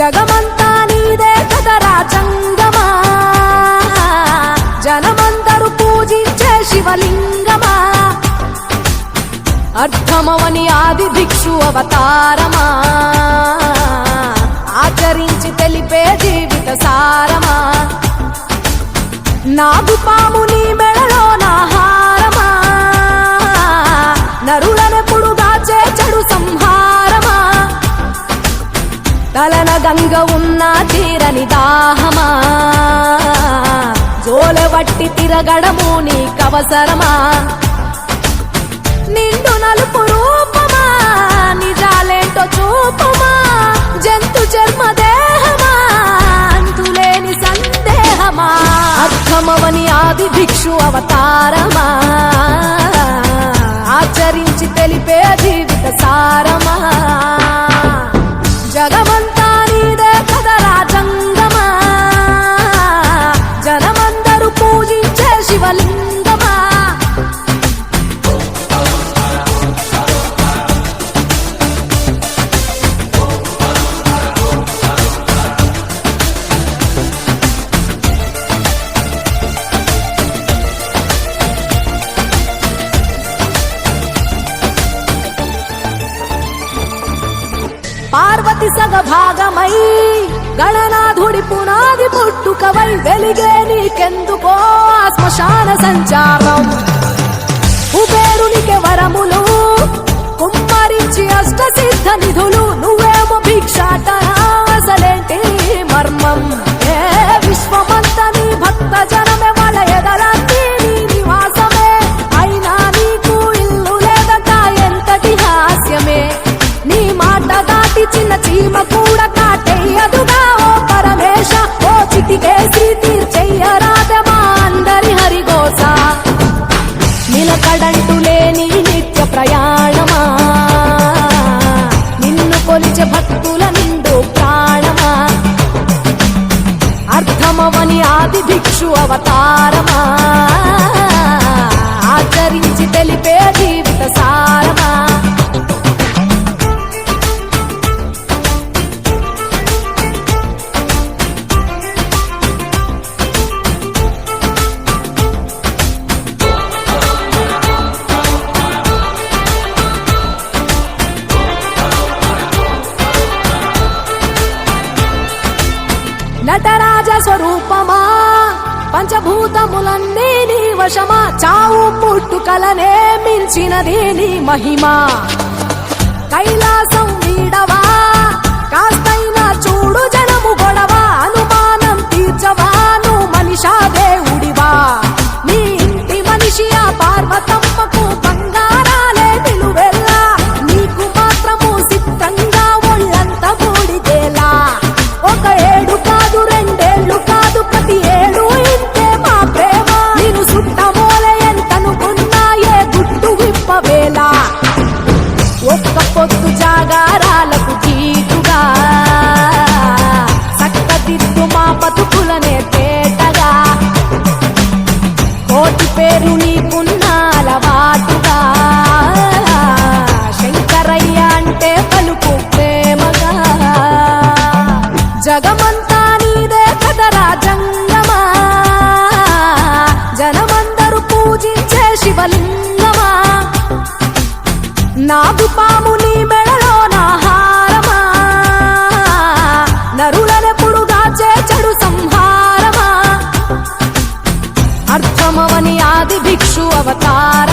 జగమంతా నీదే కదరా చంగమా జనమందరూ పూజించే శివలింగమా? అర్థమవని ఆది దిక్షు అవతారమా? ఆచరించి తెలిపే జీవిత సారమా? నాగు పాము తలన గంగ ఉన్న తీరని దాహమా? జోలబట్టి తిరగడము నీకవసరమా? నిండు నలుపు రూపమా? నిజాలేంటో చూపమా? జంతు చర్మ దేహమా? అంతులేని సందేహమా? అర్థమవని ఆది భిక్షు అవతారమా? ఆచరించి తెలిపే జీవిత సారమా? సగ భాగమై గణనాథుడి పునాది పుట్టుకవై వెలిగే నీకెందుకో శ్మశాన సంచారం. కుబేరునికి వరములు కుమ్మరించి అష్ట సిద్ధ నిధులు నువ్వేమో భిక్షాటనా అసలేంటి మర్మం. చీమ కూడా కాటేయదుగా. ఓ పరమేశ ఓ చిటికేసి తీర్చెయ్యరాదమా అందరి హరిగోస. నిలకడంటు లేని నిత్య ప్రయాణమా. నిన్ను కొలిచే భక్తుల నిండు ప్రాణమా. అర్థమవని ఆది భిక్షు అవతారమా. ఆచరించి తెలిపే జీవిత సారమా. సంతోషమా? చావు పుట్టుకలనే మించినది నీ మహిమా. కైలాసం వీడవా కాస్తైనా చూడు జనము గొడవా? ആദിഭിക്ഷു അവതാര